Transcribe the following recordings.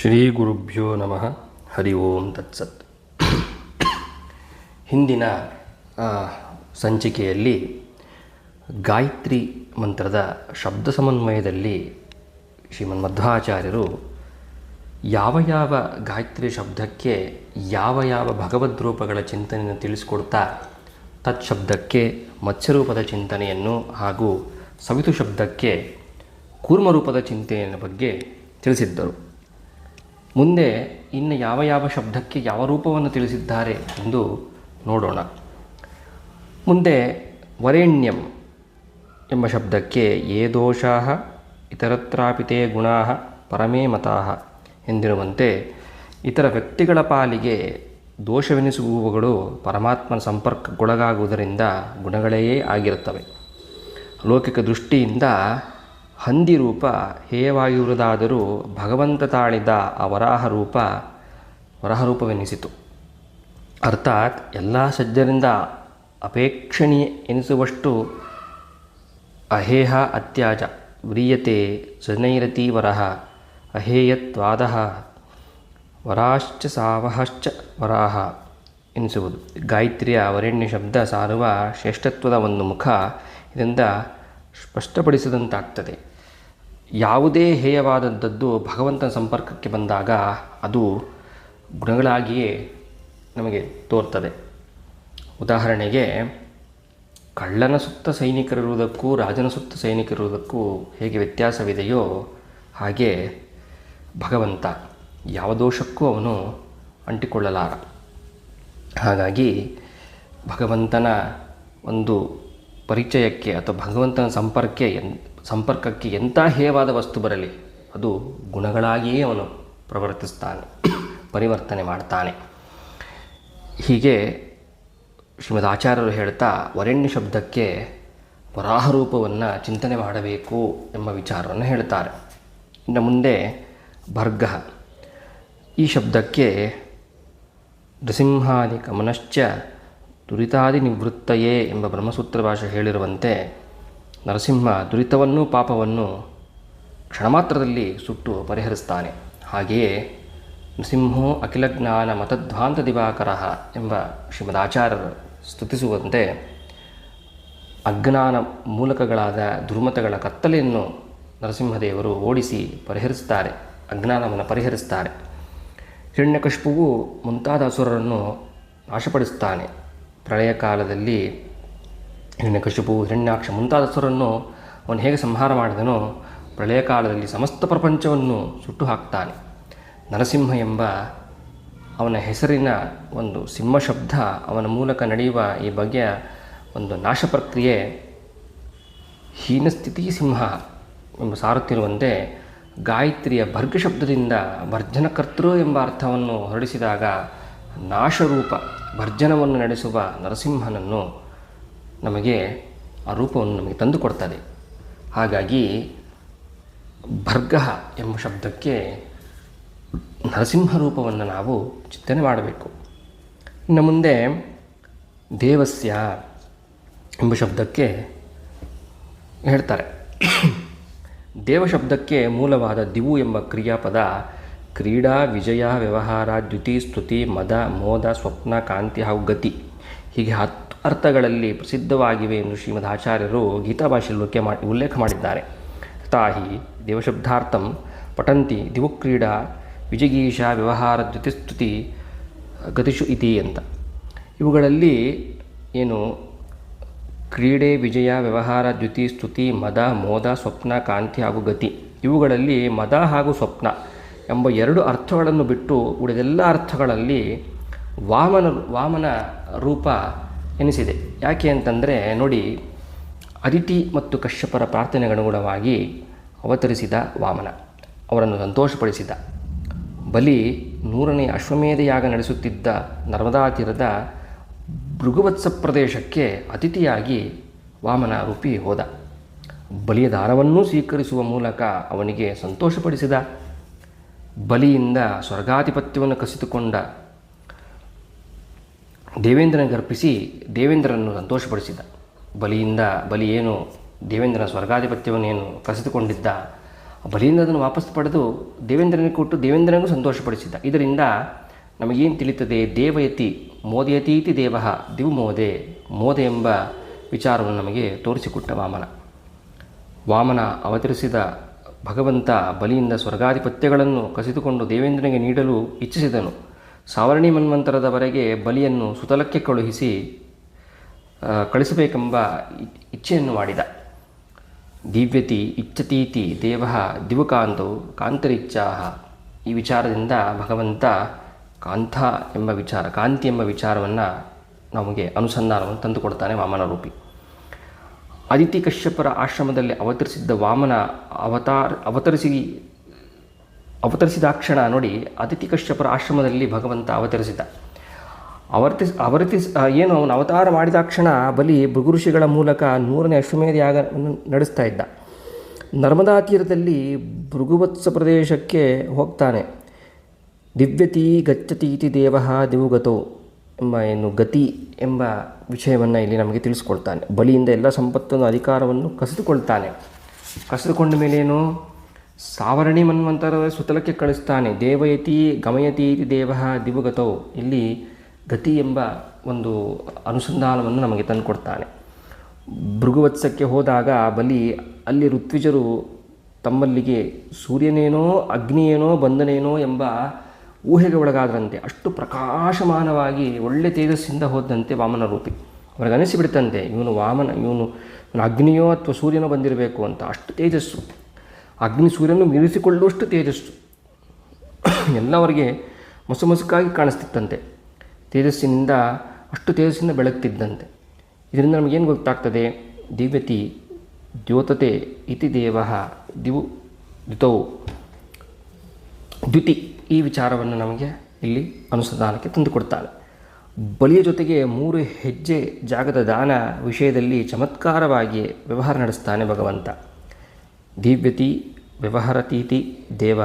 ಶ್ರೀ ಗುರುಭ್ಯೋ ನಮಃ. ಹರಿ ಓಂ ತತ್ಸತ್. ಹಿಂದಿನ ಸಂಚಿಕೆಯಲ್ಲಿ ಗಾಯತ್ರಿ ಮಂತ್ರದ ಶಬ್ದ ಸಮನ್ವಯದಲ್ಲಿ ಶ್ರೀಮನ್ ಮಧ್ವಾಚಾರ್ಯರು ಯಾವ ಯಾವ ಗಾಯತ್ರಿ ಶಬ್ದಕ್ಕೆ ಯಾವ ಯಾವ ಭಗವದ್ ರೂಪಗಳ ಚಿಂತನೆಯನ್ನು ತತ್ ಶಬ್ದಕ್ಕೆ ಮತ್ಸ್ಯರೂಪದ ಚಿಂತನೆಯನ್ನು ಹಾಗೂ ಸವಿತು ಶಬ್ದಕ್ಕೆ ಕೂರ್ಮರೂಪದ ಚಿಂತನೆಯ ಬಗ್ಗೆ ತಿಳಿಸಿದ್ದರು. ಮುಂದೆ ಇನ್ನು ಯಾವ ಯಾವ ಶಬ್ದಕ್ಕೆ ಯಾವ ರೂಪವನ್ನು ತಿಳಿಸಿದ್ದಾರೆ ಎಂದು ನೋಡೋಣ. ಮುಂದೆ ವರೆಣ್ಯಂ ಎಂಬ ಶಬ್ದಕ್ಕೆ ಏ ದೋಷಾ ಇತರತ್ರಾಪಿತೇ ಗುಣಾ ಪರಮೇ ಮತಾ ಎಂದಿರುವಂತೆ ಇತರ ವ್ಯಕ್ತಿಗಳ ಪಾಲಿಗೆ ದೋಷವೆನಿಸುವವುಗಳು ಪರಮಾತ್ಮನ ಸಂಪರ್ಕಕ್ಕೊಳಗಾಗುವುದರಿಂದ ಗುಣಗಳೇ ಆಗಿರುತ್ತವೆ. ಲೌಕಿಕ ದೃಷ್ಟಿಯಿಂದ ಹಂದಿ ರೂಪ ಹೇಯವಾಗಿರುವುದಾದರೂ ಭಗವಂತ ತಾಳಿದ ಆ ವರಾಹ ರೂಪ ವರಾಹರೂಪವೆನಿಸಿತು. ಅರ್ಥಾತ್ ಎಲ್ಲ ಸಜ್ಜರಿಂದ ಅಪೇಕ್ಷಣೀಯ ಎನಿಸುವಷ್ಟು ಅಹೇಹ ಅತ್ಯಾಜ ವ್ರೀಯತೆ ಜನೈರತಿ ವರಹ ಅಹೇಯತ್ವಾದ ವರಾಶ್ಚ ಸಾವಹಶ್ಚ ವರಾಹ ಎನಿಸುವುದು. ಗಾಯತ್ರಿಯ ವರೆಣ್ಯ ಶಬ್ದ ಸಾರುವ ಶ್ರೇಷ್ಠತ್ವದ ಒಂದು ಮುಖ ಇದರಿಂದ ಸ್ಪಷ್ಟಪಡಿಸಿದಂತಾಗ್ತದೆ. ಯಾವುದೇ ಹೇಯವಾದದ್ದು ಭಗವಂತನ ಸಂಪರ್ಕಕ್ಕೆ ಬಂದಾಗ ಅದು ಗುಣಗಳಾಗಿಯೇ ನಮಗೆ ತೋರ್ತದೆ. ಉದಾಹರಣೆಗೆ, ಕಳ್ಳನ ಸುತ್ತ ಸೈನಿಕರಿರುವುದಕ್ಕೂ ರಾಜನ ಸುತ್ತ ಸೈನಿಕರಿರುವುದಕ್ಕೂ ಹೇಗೆ ವ್ಯತ್ಯಾಸವಿದೆಯೋ ಹಾಗೆ ಭಗವಂತ ಯಾವ ದೋಷಕ್ಕೂ ಅವನು ಅಂಟಿಕೊಳ್ಳಲಾರ. ಹಾಗಾಗಿ ಭಗವಂತನ ಒಂದು ಪರಿಚಯಕ್ಕೆ ಅಥವಾ ಭಗವಂತನ ಸಂಪರ್ಕ ಎನ್ ಸಂಪರ್ಕಕ್ಕೆ ಎಂಥ ಹೇಯವಾದ ವಸ್ತು ಬರಲಿ, ಅದು ಗುಣಗಳಾಗಿಯೇ ಅವನು ಪ್ರವರ್ತಿಸ್ತಾನೆ, ಪರಿವರ್ತನೆ ಮಾಡ್ತಾನೆ. ಹೀಗೆ ಶ್ರೀಮದ್ ಆಚಾರ್ಯರು ಹೇಳ್ತಾ, ವರೆಣ್ಯ ಶಬ್ದಕ್ಕೆ ವರಾಹ ರೂಪವನ್ನು ಚಿಂತನೆ ಮಾಡಬೇಕು ಎಂಬ ವಿಚಾರವನ್ನು ಹೇಳ್ತಾರೆ. ಇನ್ನು ಮುಂದೆ ಭರ್ಗ. ಈ ಶಬ್ದಕ್ಕೆ ನೃಸಿಂಹಾದಿ ಕಮನಶ್ಚ ದುರಿತಾದಿ ನಿವೃತ್ತಯೇ ಎಂಬ ಬ್ರಹ್ಮಸೂತ್ರ ಭಾಷೆ ಹೇಳಿರುವಂತೆ ನರಸಿಂಹ ದುರಿತವನ್ನು ಪಾಪವನ್ನು ಕ್ಷಣಮಾತ್ರದಲ್ಲಿ ಸುಟ್ಟು ಪರಿಹರಿಸ್ತಾನೆ. ಹಾಗೆಯೇ ನೃಸಿಂಹೋ ಅಖಿಲ ಜ್ಞಾನ ಮತಧ್ವಾಂತ ದಿವಾಕರ ಎಂಬ ಶ್ರೀಮದ್ ಆಚಾರ್ಯರು ಸ್ತುತಿಸುವಂತೆ ಅಜ್ಞಾನ ಮೂಲಕಗಳಾದ ದುರ್ಮತಗಳ ಕತ್ತಲೆಯನ್ನು ನರಸಿಂಹದೇವರು ಓಡಿಸಿ ಪರಿಹರಿಸ್ತಾರೆ, ಅಜ್ಞಾನವನ್ನು ಪರಿಹರಿಸ್ತಾರೆ. ಹಿರಣ್ಯಕಶ್ಪುವು ಮುಂತಾದ ಅಸುರರನ್ನು ನಾಶಪಡಿಸ್ತಾನೆ. ಪ್ರಳಯ ಕಾಲದಲ್ಲಿ ಹಿರಣ್ಯಕಶಿಪು ಹಿರಣ್ಯಾಕ್ಷ ಮುಂತಾದ ಅಸುರನ್ನು ಅವನು ಹೇಗೆ ಸಂಹಾರ ಮಾಡಿದನೋ ಪ್ರಳಯ ಕಾಲದಲ್ಲಿ ಸಮಸ್ತ ಪ್ರಪಂಚವನ್ನು ಸುಟ್ಟು ಹಾಕ್ತಾನೆ. ನರಸಿಂಹ ಎಂಬ ಅವನ ಹೆಸರಿನ ಒಂದು ಸಿಂಹ ಶಬ್ದ ಅವನ ಮೂಲಕ ನಡೆಯುವ ಈ ಬಗೆಯ ಒಂದು ನಾಶ ಪ್ರಕ್ರಿಯೆ ಹೀನಸ್ಥಿತಿ ಸಿಂಹ ಎಂಬ ಸಾರುತ್ತಿರುವಂತೆ ಗಾಯತ್ರಿಯ ಭರ್ಗ ಶಬ್ದದಿಂದ ಭರ್ಜನಕರ್ತೃ ಎಂಬ ಅರ್ಥವನ್ನು ಹೊರಡಿಸಿದಾಗ ನಾಶರೂಪ ಭರ್ಜನವನ್ನು ನಡೆಸುವ ನರಸಿಂಹನನ್ನು ನಮಗೆ ಆ ರೂಪವನ್ನು ನಮಗೆ ತಂದುಕೊಡ್ತದೆ. ಹಾಗಾಗಿ ಭರ್ಗ ಎಂಬ ಶಬ್ದಕ್ಕೆ ನರಸಿಂಹ ರೂಪವನ್ನು ನಾವು ಚಿಂತನೆ ಮಾಡಬೇಕು. ಇನ್ನು ಮುಂದೆ ದೇವಸ್ಯ ಎಂಬ ಶಬ್ದಕ್ಕೆ ಹೇಳ್ತಾರೆ. ದೇವ ಶಬ್ದಕ್ಕೆ ಮೂಲವಾದ ದಿವು ಎಂಬ ಕ್ರಿಯಾಪದ ಕ್ರೀಡಾ, ವಿಜಯ, ವ್ಯವಹಾರ, ದ್ಯುತಿ, ಸ್ತುತಿ, ಮದ, ಮೋದ, ಸ್ವಪ್ನ, ಕಾಂತಿ ಹಾಗೂ ಗತಿ ಹೀಗೆ ಹತ್ತು ಅರ್ಥಗಳಲ್ಲಿ ಪ್ರಸಿದ್ಧವಾಗಿವೆ ಎಂದು ಶ್ರೀಮದ್ ಆಚಾರ್ಯರು ಗೀತಾ ಭಾಷೆಯಲ್ಲಿ ಉಲ್ಲೇಖ ಮಾಡಿ ಉಲ್ಲೇಖ ಮಾಡಿದ್ದಾರೆ. ತಾಹಿ ದೇವಶಬ್ದಾರ್ಥಂ ಪಠಂತಿ ದಿವುಕ್ರೀಡಾ ವಿಜಗೀಷ ವ್ಯವಹಾರ ದ್ಯುತಿಸ್ತುತಿ ಗತಿಷು ಇತಿ ಅಂತ. ಇವುಗಳಲ್ಲಿ ಏನು? ಕ್ರೀಡೆ, ವಿಜಯ, ವ್ಯವಹಾರ ದ್ಯುತಿ ಸ್ತುತಿ ಮದ, ಮೋದ, ಸ್ವಪ್ನ, ಕಾಂತಿ ಹಾಗೂ ಗತಿ. ಇವುಗಳಲ್ಲಿ ಮದ ಹಾಗೂ ಸ್ವಪ್ನ ಎಂಬ ಎರಡು ಅರ್ಥಗಳನ್ನು ಬಿಟ್ಟು ಉಳಿದೆಲ್ಲ ಅರ್ಥಗಳಲ್ಲಿ ವಾಮನ ವಾಮನ ರೂಪ ಎನಿಸಿದೆ. ಯಾಕೆ ಅಂತಂದರೆ ನೋಡಿ, ಅದಿತಿ ಮತ್ತು ಕಶ್ಯಪರ ಪ್ರಾರ್ಥನೆಗನುಗುಣವಾಗಿ ಅವತರಿಸಿದ ವಾಮನ, ಅವರನ್ನು ಸಂತೋಷಪಡಿಸಿದ. ಬಲಿ ನೂರನೇ ಅಶ್ವಮೇಧ ಯಾಗ ನಡೆಸುತ್ತಿದ್ದ ನರ್ಮದಾ ತೀರದ ಭೃಗುವತ್ಸ ಪ್ರದೇಶಕ್ಕೆ ಅತಿಥಿಯಾಗಿ ವಾಮನ ರೂಪಿ ಹೋದ. ಬಲಿಯ ದಾನವನ್ನೂ ಸ್ವೀಕರಿಸುವ ಮೂಲಕ ಅವನಿಗೆ ಸಂತೋಷಪಡಿಸಿದ. ಬಲಿಯಿಂದ ಸ್ವರ್ಗಾಧಿಪತ್ಯವನ್ನು ಕಸಿದುಕೊಂಡ ದೇವೇಂದ್ರನಿಗೆ ಗರ್ಪಿಸಿ ದೇವೇಂದ್ರನನ್ನು ಸಂತೋಷಪಡಿಸಿದ. ಬಲಿಯಿಂದ ಬಲಿ ಏನು, ದೇವೇಂದ್ರನ ಸ್ವರ್ಗಾಧಿಪತ್ಯವನ್ನೇನು ಕಸಿದುಕೊಂಡಿದ್ದ ಬಲಿಯಿಂದ ಅದನ್ನು ವಾಪಸ್ ಪಡೆದು ದೇವೇಂದ್ರನಿಗೆ ಕೊಟ್ಟು ದೇವೇಂದ್ರನಿಗೂ ಸಂತೋಷಪಡಿಸಿದ ಇದರಿಂದ ನಮಗೇನು ತಿಳಿಯುತ್ತದೆ? ದೇವಯತಿ ಮೋದಯತೀತಿ ದೇವ ದಿವು ಮೋದೆ ಮೋದೆ ಎಂಬ ವಿಚಾರವನ್ನು ನಮಗೆ ತೋರಿಸಿಕೊಟ್ಟ ವಾಮನ. ವಾಮನ ಅವತರಿಸಿದ ಭಗವಂತ ಬಲಿಯಿಂದ ಸ್ವರ್ಗಾಧಿಪತ್ಯಗಳನ್ನು ಕಸಿದುಕೊಂಡು ದೇವೇಂದ್ರನಿಗೆ ನೀಡಲು ಇಚ್ಛಿಸಿದನು. ಸಾವರ್ಣಿ ಮನ್ವಂತರದವರೆಗೆ ಬಲಿಯನ್ನು ಸುತಲಕ್ಕೆ ಕಳುಹಿಸಿ ಕಳಿಸಬೇಕೆಂಬ ಇಚ್ಛೆಯನ್ನು ಮಾಡಿದ. ದಿವ್ಯತಿ ಇಚ್ಛತೀತಿ ದೇವ ದಿವುಕಾಂತವು ಕಾಂತರಿಚ್ಛಾಹ. ಈ ವಿಚಾರದಿಂದ ಭಗವಂತ ಕಾಂತ ಎಂಬ ವಿಚಾರ, ಕಾಂತಿ ಎಂಬ ವಿಚಾರವನ್ನು ನಮಗೆ ಅನುಸಂಧಾನವನ್ನು ತಂದುಕೊಡ್ತಾನೆ ವಾಮನ ರೂಪಿ. ಅದಿತಿ ಕಶ್ಯಪರ ಆಶ್ರಮದಲ್ಲಿ ಅವತರಿಸಿದ್ದ ವಾಮನ ಅವತಾರ, ಅವತರಿಸಿ ಅವತರಿಸಿದಾಕ್ಷಣ ನೋಡಿ ಅತಿಥಿ ಕಶ್ಯಪರ ಆಶ್ರಮದಲ್ಲಿ ಭಗವಂತ ಅವತರಿಸಿದ. ಅವರ್ತಿಸ್ ಅವರ್ತಿಸ್ ಏನು ಅವನು ಅವತಾರ ಮಾಡಿದಾಕ್ಷಣ ಬಲಿ ಭೃಗುಋಷಿಗಳ ಮೂಲಕ ನೂರನೇ ಅಶ್ವಮೇಧ ಯಾಗ ನಡೆಸ್ತಾ ಇದ್ದ. ನರ್ಮದಾ ತೀರದಲ್ಲಿ ಭೃಗುವತ್ಸ ಪ್ರದೇಶಕ್ಕೆ ಹೋಗ್ತಾನೆ. ದಿವ್ಯತಿ ಗಚ್ಚತೀತಿ ದೇವ ದಿವುಗತೋ ಎಂಬ ಏನು ಗತಿ ಎಂಬ ವಿಷಯವನ್ನು ಇಲ್ಲಿ ನಮಗೆ ತಿಳಿಸ್ಕೊಳ್ತಾನೆ ಬಲಿಯಿಂದ ಎಲ್ಲ ಸಂಪತ್ತನ್ನು ಅಧಿಕಾರವನ್ನು ಕಸಿದುಕೊಳ್ತಾನೆ. ಕಸಿದುಕೊಂಡ ಮೇಲೇನು? ಸಾವರಣಿ ಮನ್ವಂತರ ಸುತಲಕ್ಕೆ ಕಳಿಸ್ತಾನೆ, ದೇವಯತಿ ಗಮಯತಿ ಇತಿ ದೇವ ದಿವುಗತೋ. ಇಲ್ಲಿ ಗತಿ ಎಂಬ ಒಂದು ಅನುಸಂಧಾನವನ್ನು ನಮಗೆ ತಂದುಕೊಡ್ತಾನೆ. ಭೃಗುವತ್ಸಕ್ಕೆ ಹೋದಾಗ ಬಲಿ ಅಲ್ಲಿ ಋತ್ವಿಜರು ತಮ್ಮಲ್ಲಿಗೆ ಸೂರ್ಯನೇನೋ, ಅಗ್ನಿಯೇನೋ, ಬಂಧನೇನೋ ಎಂಬ ಊಹೆಗೆ ಒಳಗಾದರಂತೆ ಅಷ್ಟು ಪ್ರಕಾಶಮಾನವಾಗಿ, ಒಳ್ಳೆ ತೇಜಸ್ಸಿಂದ ಹೋದಂತೆ ವಾಮನ ರೂಪಿ. ಅವ್ರಿಗೆ ಅನಿಸಿಬಿಡ್ತಂತೆ, ಇವನು ವಾಮನ, ಇವನು ಇವನು ಅಗ್ನಿಯೋ ಅಥವಾ ಸೂರ್ಯನೋ ಬಂದಿರಬೇಕು ಅಂತ, ಅಷ್ಟು ತೇಜಸ್ಸು. ಅಗ್ನಿ ಸೂರ್ಯನು ಮೀರಿಸಿಕೊಳ್ಳುವಷ್ಟು ತೇಜಸ್ಸು. ಎಲ್ಲವರಿಗೆ ಮಸುಮಸುಕಾಗಿ ಮೊಸ ಮೊಸಕಾಗಿ ಕಾಣಿಸ್ತಿತ್ತಂತೆ. ತೇಜಸ್ಸಿನಿಂದ ಅಷ್ಟು ತೇಜಸ್ಸಿನಿಂದ ಬೆಳಗ್ತಿದ್ದಂತೆ ಇದರಿಂದ ನಮಗೇನು ಗೊತ್ತಾಗ್ತದೆ? ದಿವ್ಯತಿ ದ್ಯೋತತೆ ಇತಿ ದೇವ ದಿವು ದ್ಯುತೌ. ದ್ಯುತಿ ಈ ವಿಚಾರವನ್ನು ನಮಗೆ ಇಲ್ಲಿ ಅನುಸಂಧಾನಕ್ಕೆ ತಂದುಕೊಡ್ತಾನೆ ಬಲಿಯ ಜೊತೆಗೆ ಮೂರು ಹೆಜ್ಜೆ ಜಾಗದ ದಾನ ವಿಷಯದಲ್ಲಿ ಚಮತ್ಕಾರವಾಗಿ ವ್ಯವಹಾರ ನಡೆಸ್ತಾನೆ ಭಗವಂತ. ದಿವ್ಯತಿ ವ್ಯವಹಾರತೀತಿ ದೇವ,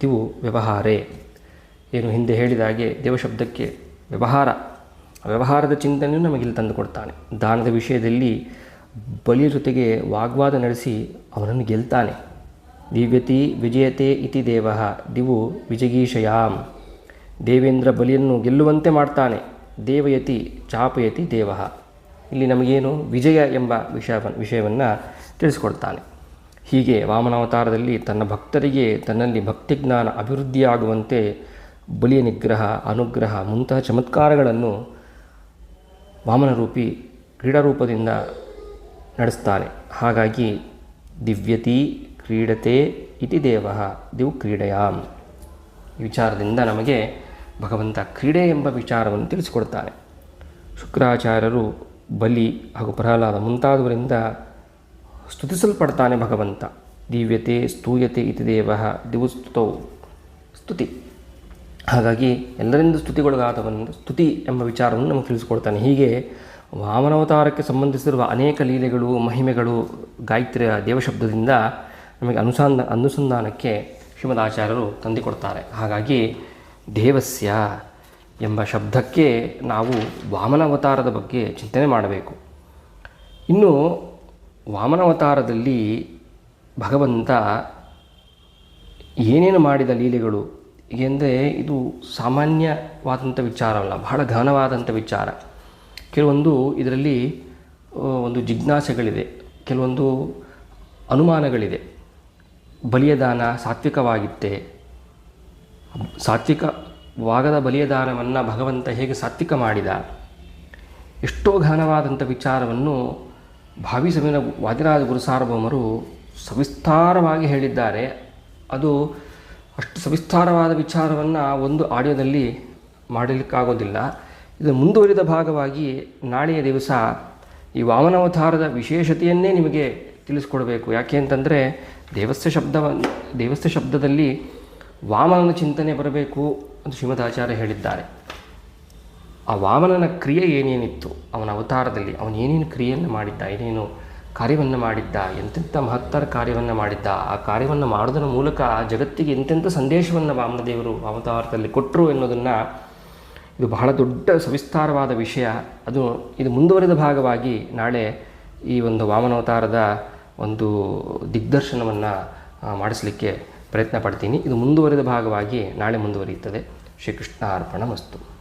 ದಿವು ವ್ಯವಹಾರೇ. ಏನು ಹಿಂದೆ ಹೇಳಿದ ಹಾಗೆ ದೇವಶಬ್ದಕ್ಕೆ ವ್ಯವಹಾರ, ವ್ಯವಹಾರದ ಚಿಂತನೆಯನ್ನು ನಮಗಿಲ್ಲಿ ತಂದುಕೊಡ್ತಾನೆ ದಾನದ ವಿಷಯದಲ್ಲಿ ಬಲಿ ಜೊತೆಗೆ ವಾಗ್ವಾದ ನಡೆಸಿ ಅವನನ್ನು ಗೆಲ್ತಾನೆ. ದಿವ್ಯತಿ ವಿಜಯತೆ ಇತಿ ದೇವ, ದಿವು ವಿಜಗೀಷಯಾಮ್ ದೇವೇಂದ್ರ ಬಲಿಯನ್ನು ಗೆಲ್ಲುವಂತೆ ಮಾಡ್ತಾನೆ. ದೇವಯತಿ ಚಾಪಯತಿ ದೇವ. ಇಲ್ಲಿ ನಮಗೇನು ವಿಜಯ ಎಂಬ ವಿಷಯ ವಿಷಯವನ್ನು ತಿಳಿಸ್ಕೊಡ್ತಾನೆ. ಹೀಗೆ ವಾಮನಾವತಾರದಲ್ಲಿ ತನ್ನ ಭಕ್ತರಿಗೆ ತನ್ನಲ್ಲಿ ಭಕ್ತಿಜ್ಞಾನ ಅಭಿವೃದ್ಧಿಯಾಗುವಂತೆ ಬಲಿಯ ನಿಗ್ರಹ, ಅನುಗ್ರಹ ಮುಂತಹ ಚಮತ್ಕಾರಗಳನ್ನು ವಾಮನರೂಪಿ ಕ್ರೀಡಾರೂಪದಿಂದ ನಡೆಸ್ತಾನೆ. ಹಾಗಾಗಿ ದಿವ್ಯತಿ ಕ್ರೀಡತೆ ಇತಿ ದೇವ, ದಿವು ಈ ವಿಚಾರದಿಂದ ನಮಗೆ ಭಗವಂತ ಕ್ರೀಡೆ ಎಂಬ ವಿಚಾರವನ್ನು ತಿಳಿಸಿಕೊಡ್ತಾನೆ. ಶುಕ್ರಾಚಾರ್ಯರು ಬಲಿ ಹಾಗೂ ಪ್ರಹ್ಲಾದ ಮುಂತಾದವರಿಂದ ಸ್ತುತಿಸಲ್ಪಡ್ತಾನೆ ಭಗವಂತ. ದಿವ್ಯತೆ ಸ್ತೂಯತೆ ಇತಿ ದೇವ ದಿವಸ್ತುತೌ ಸ್ತುತಿ ಹಾಗಾಗಿ ಎಲ್ಲರಿಂದ ಸ್ತುತಿಗೊಳಗಾದವನಿಂದ ಸ್ತುತಿ ಎಂಬ ವಿಚಾರವನ್ನು ನಮಗೆ ತಿಳಿಸ್ಕೊಡ್ತಾನೆ. ಹೀಗೆ ವಾಮನಾವತಾರಕ್ಕೆ ಸಂಬಂಧಿಸಿರುವ ಅನೇಕ ಲೀಲೆಗಳು, ಮಹಿಮೆಗಳು ಗಾಯತ್ರಿಯ ದೇವಶಬ್ದದಿಂದ ನಮಗೆ ಅನುಸಂಧ ಅನುಸಂಧಾನಕ್ಕೆ ಶ್ರೀಮದಾಚಾರ್ಯರು ತಂದುಕೊಡ್ತಾರೆ. ಹಾಗಾಗಿ ದೇವಸ್ಯ ಎಂಬ ಶಬ್ದಕ್ಕೆ ನಾವು ವಾಮನಾವತಾರದ ಬಗ್ಗೆ ಚಿಂತನೆ ಮಾಡಬೇಕು. ಇನ್ನು ವಾಮನಾವತಾರದಲ್ಲಿ ಭಗವಂತ ಏನೇನು ಮಾಡಿದ ಲೀಲೆಗಳು? ಏಕೆಂದರೆ ಇದು ಸಾಮಾನ್ಯವಾದಂಥ ವಿಚಾರವಲ್ಲ ಬಹಳ ಘನವಾದಂಥ ವಿಚಾರ. ಕೆಲವೊಂದು ಇದರಲ್ಲಿ ಒಂದು ಜಿಜ್ಞಾಸೆಗಳಿದೆ, ಕೆಲವೊಂದು ಅನುಮಾನಗಳಿದೆ. ಬಲಿಯ ದಾನ ಸಾತ್ವಿಕವಾಗಿತ್ತೆ. ಸಾತ್ವಿಕವಾಗದ ಬಲಿಯ ದಾನವನ್ನು ಭಗವಂತ ಹೇಗೆ ಸಾತ್ವಿಕ ಮಾಡಿದ? ಎಷ್ಟೋ ಘನವಾದಂಥ ವಿಚಾರವನ್ನು ಭಾವಿ ಸಮಿನ ವಾದಿರಾಜ ಗುರು ಸಾರ್ವಭೌಮರು ಸವಿಸ್ತಾರವಾಗಿ ಹೇಳಿದ್ದಾರೆ. ಅದು ಅಷ್ಟು ಸವಿಸ್ತಾರವಾದ ವಿಚಾರವನ್ನು ಒಂದು ಆಡಿಯೋದಲ್ಲಿ ಮಾಡಲಿಕ್ಕಾಗೋದಿಲ್ಲ. ಇದು ಮುಂದುವರಿದ ಭಾಗವಾಗಿ ನಾಳೆಯ ದಿವಸ ಈ ವಾಮನಾವತಾರದ ವಿಶೇಷತೆಯನ್ನೇ ನಿಮಗೆ ತಿಳಿಸ್ಕೊಡಬೇಕು. ಯಾಕೆ ಅಂತಂದರೆ ದೇವಸ್ಥ ಶಬ್ದವನ್ನು ದೇವಸ್ಥ ಶಬ್ದದಲ್ಲಿ ವಾಮನನ ಚಿಂತನೆ ಬರಬೇಕು ಅಂತ ಶ್ರೀಮದ್ ಆಚಾರ್ಯ ಹೇಳಿದ್ದಾರೆ. ಆ ವಾಮನನ ಕ್ರಿಯೆ ಏನೇನಿತ್ತು? ಅವನ ಅವತಾರದಲ್ಲಿ ಅವನು ಏನೇನು ಕ್ರಿಯೆಯನ್ನು ಮಾಡಿದ್ದ? ಏನೇನು ಕಾರ್ಯವನ್ನು ಮಾಡಿದ್ದ? ಎಂತೆಂಥ ಮಹತ್ತರ ಕಾರ್ಯವನ್ನು ಮಾಡಿದ್ದ? ಆ ಕಾರ್ಯವನ್ನು ಮಾಡೋದರ ಮೂಲಕ ಆ ಜಗತ್ತಿಗೆ ಎಂತೆಂಥ ಸಂದೇಶವನ್ನು ವಾಮನದೇವರು ಅವತಾರದಲ್ಲಿ ಕೊಟ್ಟರು ಎನ್ನುವುದನ್ನು ಇದು ಬಹಳ ದೊಡ್ಡ ಸವಿಸ್ತಾರವಾದ ವಿಷಯ. ಅದು ಇದು ಮುಂದುವರೆದ ಭಾಗವಾಗಿ ನಾಳೆ ಈ ಒಂದು ವಾಮನಾವತಾರದ ಒಂದು ದಿಗ್ದರ್ಶನವನ್ನು ಮಾಡಿಸಲಿಕ್ಕೆ ಪ್ರಯತ್ನ ಪಡ್ತೀನಿ. ಇದು ಮುಂದುವರೆದ ಭಾಗವಾಗಿ ನಾಳೆ ಮುಂದುವರಿಯುತ್ತದೆ. ಶ್ರೀಕೃಷ್ಣ ಅರ್ಪಣ ಮಸ್ತು